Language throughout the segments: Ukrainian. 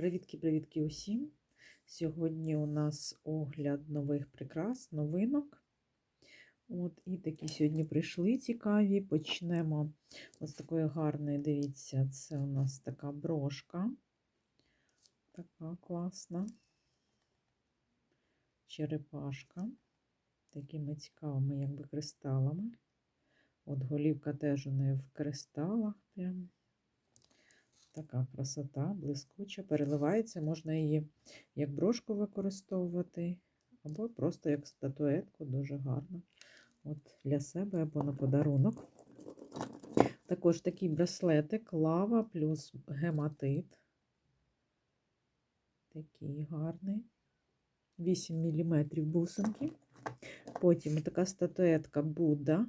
Привітки-привітки усім! Сьогодні у нас огляд нових прикрас, новинок. От, І такі сьогодні прийшли цікаві. Почнемо з такої гарної, дивіться, це у нас така брошка. Така класна. Черепашка. Такими цікавими, якби кристалами. От голівка теж у неї в кристалах. Прям. Така красота, блискуча, переливається, можна її як брошку використовувати, або просто як статуетку, дуже гарно. От Для себе або на подарунок. Також такий браслетик, лава плюс гематит. Такий гарний. 8 мм бусинки. Потім така статуетка Будда.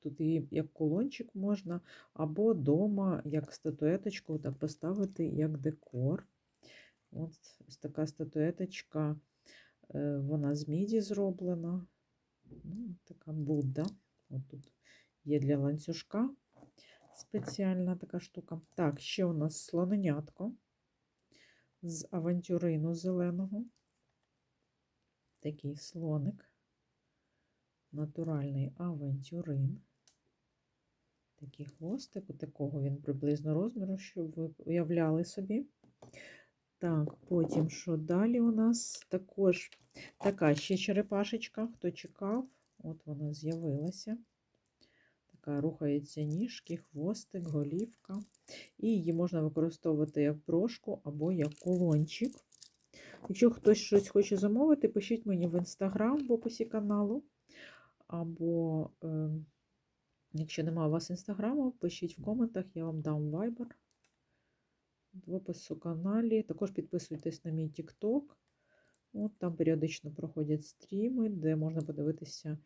Тут її як колончик можна, або вдома, як статуеточку, так поставити як декор. От ось така статуеточка, е, вона з міді зроблена. Ну, Така Будда. От тут є для ланцюжка спеціальна така штука. Так, ще у нас слоненятко з авантюрину зеленого. Такий слоник. Натуральний авантюрин. Такий хвостик, такого він приблизно розміру, щоб ви уявляли собі. Так, потім, що далі у нас також така ще черепашечка, хто чекав, от вона з'явилася. Така рухається ніжки, хвостик, голівка. І її можна використовувати як брошку або як колончик. Якщо хтось щось хоче замовити, пишіть мені в інстаграм в описі каналу. Або, е, якщо немає у вас інстаграму, пишіть в коментах, я вам дам вайбер в опису каналі. Також підписуйтесь на мій TikTok. От Там періодично проходять стріми, де можна подивитися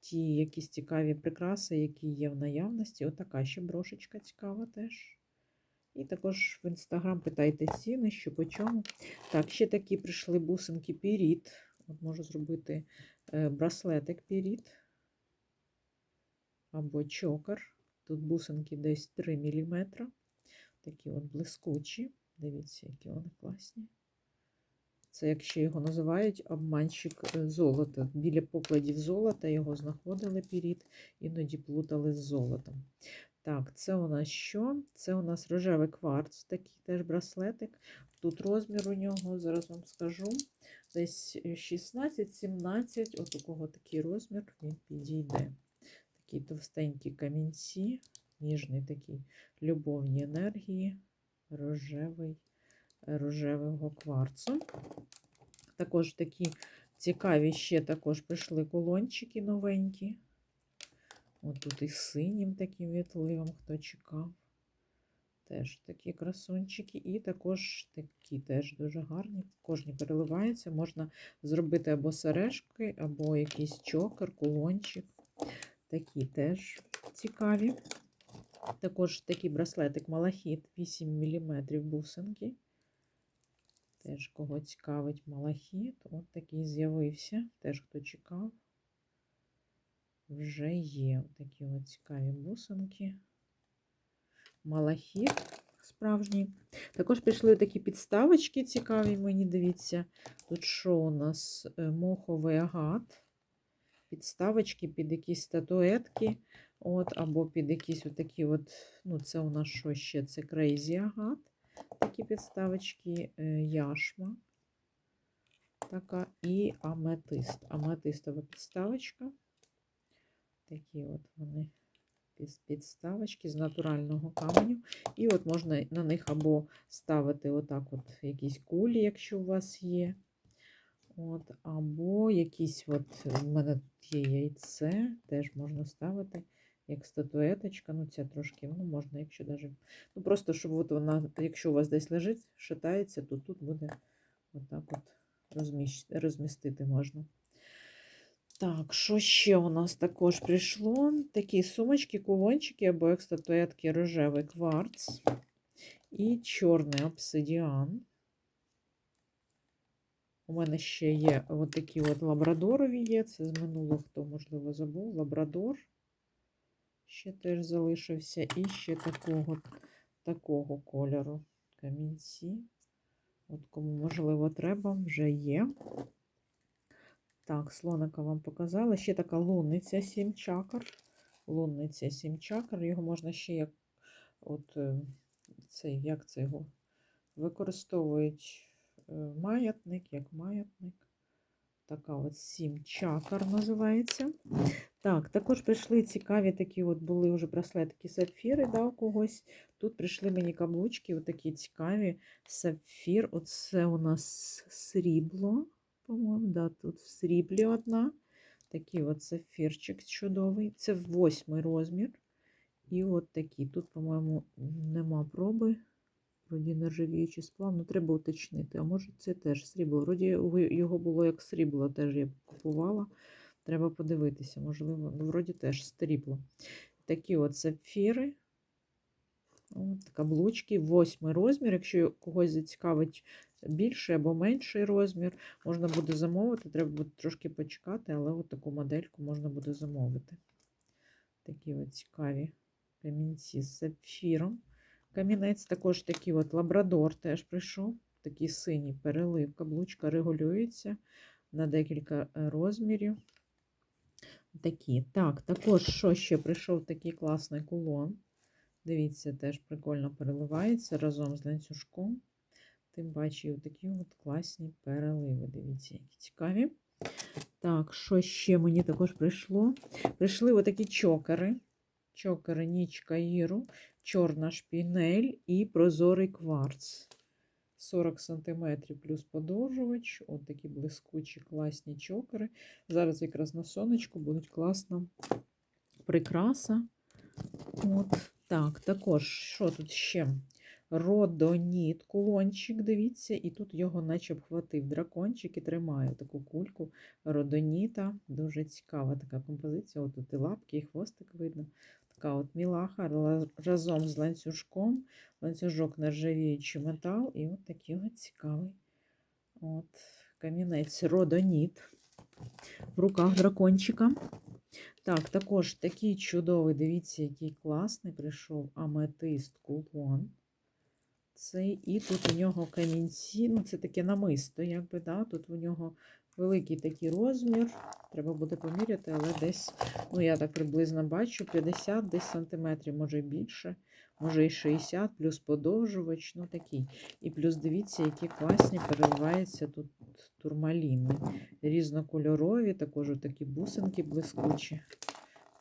ті якісь цікаві прикраси, які є в наявності. Отака ще брошечка цікава теж. І також в інстаграм питайте ціни, що по чому. Так, ще такі прийшли бусинки Піріт. От Можу зробити е, браслетик Піріт або чокер. Тут бусинки десь 3 мм. Такі от блискучі. Дивіться, які вони класні. Це, якщо його називають обманщик е, золота. Біля покладів золота його знаходили піріт, іноді плутали з золотом. Так, це у нас що? Це у нас рожевий кварц, такий теж браслетик. Тут розмір у нього, зараз вам скажу. Десь 16-17, от у кого такий розмір, він підійде. Такі товстенькі камінці, ніжний такий любовні енергії, рожевий, рожевого кварцу. Також такі цікаві ще також прийшли колончики новенькі. От тут і синім таким вітливим, хто чекав. Теж такі красунчики. І також такі теж дуже гарні. Кожні переливаються. Можна зробити або сережки, або якийсь чокер, кулончик. Такі теж цікаві. Також такий браслетик малахіт 8 мм бусинки. Теж кого цікавить малахіт. От такий з'явився. Теж хто чекав. Вже є такі от цікаві бусинки. Малахіт справжній. Також пішли такі підставочки цікаві, мені дивіться. Тут що у нас моховий агат. Підставочки під якісь статуетки. От, Або під якісь отакі от, ну, це у нас що ще? Це Crazy агат. Такі підставочки, яшма. Така і аметист. Аметистова підставочка. Такі от вони підставочки з натурального каменю. І от можна на них або ставити отак от якісь кулі, якщо у вас є. От, Або якісь от, в мене тут є яйце, теж можна ставити як статуеточка. Ну, це трошки, ну, можна, якщо даже. Ну, просто, щоб от вона, якщо у вас десь лежить, шатається, то тут буде отак от розмістити можна. Так, що ще у нас також прийшло? Такі сумочки, кулончики або як статуетки рожевий кварц і чорний обсидіан. У мене ще є от такі от лабрадорові є. Це з минулого, хто, можливо, забув. Лабрадор ще теж залишився. І ще такого такого кольору. камінці. От кому можливо треба, вже є. Так, слоника вам показала. Ще така лунниця 7 чакр. Лунниця 7 чакр. Його можна ще як от е, цей, як це його використовують маятник, як маятник. Така от 7 чакр називається. Так, також прийшли цікаві такі, от були вже браслетки сапфіри, да, у когось. Тут прийшли мені каблучки, отакі цікаві. Сапфір. Оце у нас срібло, по-моєму, да, тут в сріблі одна. Такий от сапфірчик чудовий. Це восьмий розмір. І от такі. Тут, по-моєму, нема проби. Вроді нержавіючий сплав, ну треба уточнити. А може це теж срібло. Вроді його було як срібло, теж я купувала. Треба подивитися, можливо, ну, вроді теж срібло. Такі от сапфіри. От, каблучки, восьмий розмір. Якщо когось зацікавить більший або менший розмір, можна буде замовити. Треба буде трошки почекати, але от таку модельку можна буде замовити. Такі от цікаві камінці з сапфіром. Камінець також такий от лабрадор теж прийшов. Такий синій перелив. Каблучка регулюється на декілька е, розмірів. Такі. Так, також що ще прийшов такий класний кулон. Дивіться, теж прикольно переливається разом з ланцюжком. Тим паче, такі от класні переливи. Дивіться, які цікаві. Так, що ще мені також прийшло? Прийшли отакі чокери. Чокери Нічка Іру, чорна шпінель і прозорий кварц. 40 см плюс подовжувач. От такі блискучі класні чокери. Зараз якраз на сонечку будуть класна прикраса. От так, також, що тут ще? Родоніт, кулончик, дивіться, і тут його наче обхватив дракончик і тримає таку кульку родоніта. Дуже цікава така композиція. От тут і лапки, і хвостик видно. Така от мілаха разом з ланцюжком. Ланцюжок нержавіючий метал, і от такий от цікавий от, камінець родоніт в руках дракончика. Так, також такий чудовий, дивіться, який класний прийшов аметист кулон. Цей, і тут у нього камінці, ну це таке намисто, якби, да, тут у нього великий такий розмір. Треба буде поміряти, але десь, ну я так приблизно бачу, 50 десь сантиметрів, може більше, може і 60, плюс подовжувач, ну такий. І плюс дивіться, які класні переливаються тут турмаліни. Різнокольорові, також такі бусинки блискучі.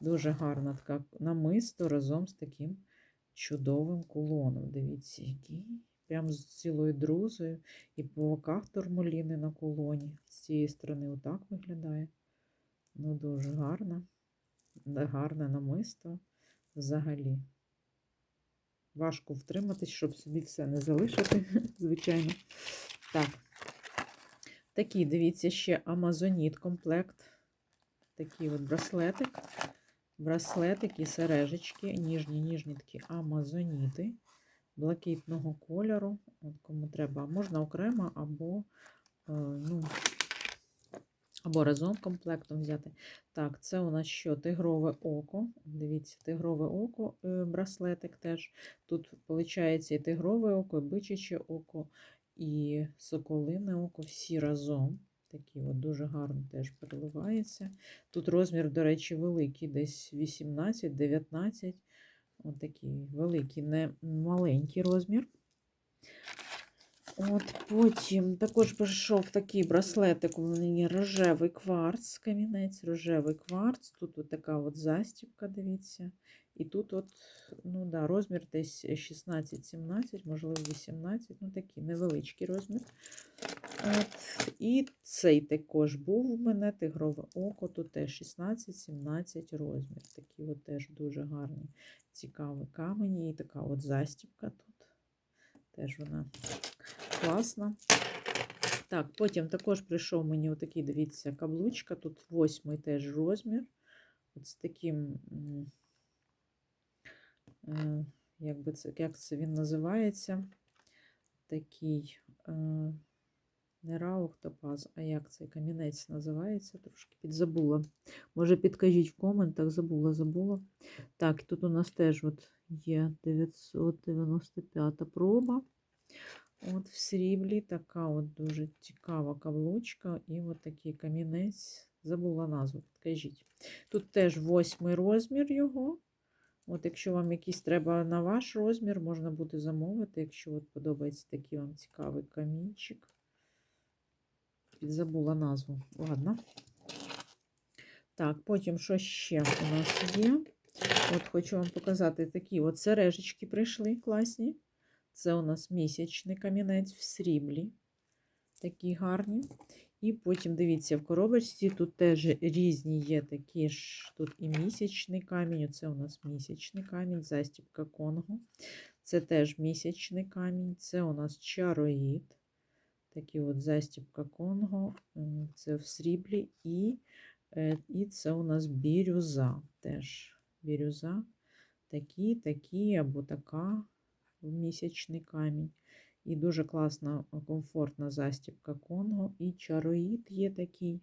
Дуже гарна така намисто разом з таким чудовим кулоном. Дивіться, який. Прям з цілою друзою. І по боках турмаліни на кулоні. З цієї сторони отак виглядає. Ну, дуже гарно. Гарне намисто взагалі. Важко втриматись, щоб собі все не залишити, звичайно. Так. Такий, дивіться, ще Амазоніт комплект. Такий от браслетик. Браслетик і сережечки. Ніжні, ніжні такі амазоніти блакитного кольору. От кому треба, можна окремо або, е, ну, або разом комплектом взяти. Так, це у нас що? Тигрове око. Дивіться, тигрове око, е, браслетик теж. Тут, виходить, і тигрове око, і бичаче око, і соколине око, всі разом. Такі от дуже гарно теж переливається. Тут розмір, до речі, великий, десь 18-19. От такий великий, не маленький розмір. От Потім також прийшов такий браслетик, у мене рожевий кварц, камінець, рожевий кварц. Тут от така от застібка, дивіться. І тут от, ну да, розмір десь 16-17, можливо, 18, ну такий невеличкий розмір. От. І цей також був у мене тигрове око, тут теж 16-17 розмір. Такі от теж дуже гарні, цікаві камені. І така от застібка тут. Теж вона класна. Так, потім також прийшов мені отакий, дивіться, каблучка. Тут восьмий теж розмір. От з таким, як, би це, як це він називається? Такий е, не раухтопаз, а як цей камінець називається? Трошки підзабула. Може, підкажіть в коментах, забула, забула. Так, тут у нас теж от є 995 проба. От в сріблі така от дуже цікава каблучка і от такий камінець. Забула назву, підкажіть. Тут теж восьмий розмір його. От якщо вам якийсь треба на ваш розмір, можна буде замовити, якщо от подобається такий вам цікавий камінчик. Підзабула назву. Ладно. Так, потім що ще у нас є? От хочу вам показати такі от сережечки прийшли класні. Це у нас місячний камінець в сріблі. Такі гарні. І потім дивіться, в коробочці тут теж різні є такі ж. Тут і місячний камінь. Це у нас місячний камінь, застібка Конго. Це теж місячний камінь. Це у нас чароїд. Такий от застібка Конго. Це в сріблі. І, е, і це у нас бірюза. Теж бірюза. Такі, такі або така місячний камінь. І дуже класна, комфортна застібка Конго. І чароїд є такий.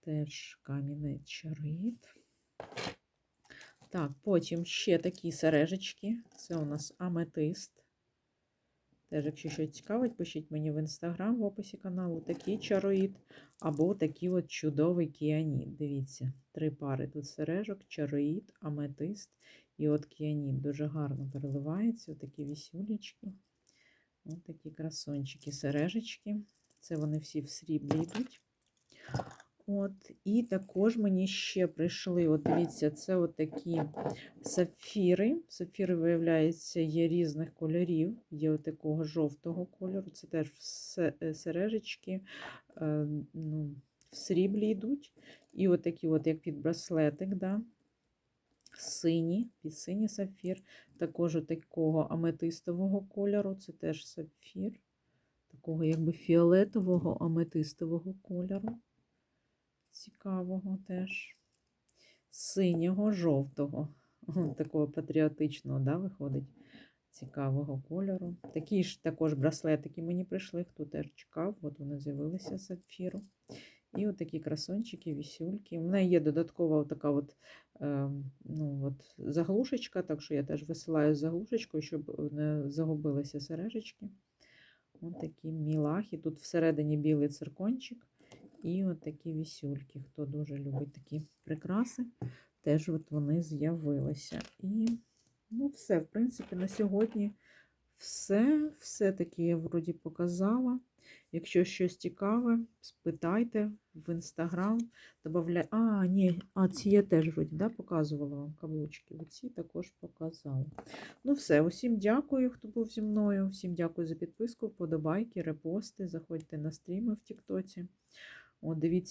Теж камінець чароїд. Так, потім ще такі сережечки. Це у нас аметист. Теж, якщо щось цікавить, пишіть мені в інстаграм в описі каналу такий чароїд, або такий от чудовий кіаніт. Дивіться, три пари тут сережок, чароїд, аметист і от кіаніт. Дуже гарно переливається. Такі вісюлечки. Ось такі красончики, сережечки. Це вони всі в сріблі йдуть. От, і також мені ще прийшли, от дивіться, це от такі сапфіри. Сапфіри, виявляється, є різних кольорів. Є от такого жовтого кольору. Це теж е, сережечки е, ну, в сріблі йдуть. І от такі, от, як під браслетик, да? Сині, під синій сапфір. Також такого аметистового кольору. Це теж сапфір. Такого якби фіолетового аметистового кольору. Цікавого теж. Синього, жовтого. Такого патріотичного, да, виходить. Цікавого кольору. Такі ж також браслетики мені прийшли, хто теж чекав, от вони з'явилися з сапфіру. І от такі красончики, вісюльки. У мене є додаткова така от, ну, от заглушечка, так що я теж висилаю з заглушечкою, щоб не загубилися сережечки. Ось такі мілахи. Тут всередині білий циркончик. І от такі вісюльки. Хто дуже любить такі прикраси, теж от вони з'явилися. І ну, все, в принципі, на сьогодні все. Все-таки я вроді показала. Якщо щось цікаве, спитайте в інстаграм, добавляй. А, ні, а ці я теж вроді да, показувала вам каблучки. Оці також показала. Ну, все, усім дякую, хто був зі мною. Всім дякую за підписку, вподобайки, репости. Заходьте на стріми в Тіктоці. Дивіться.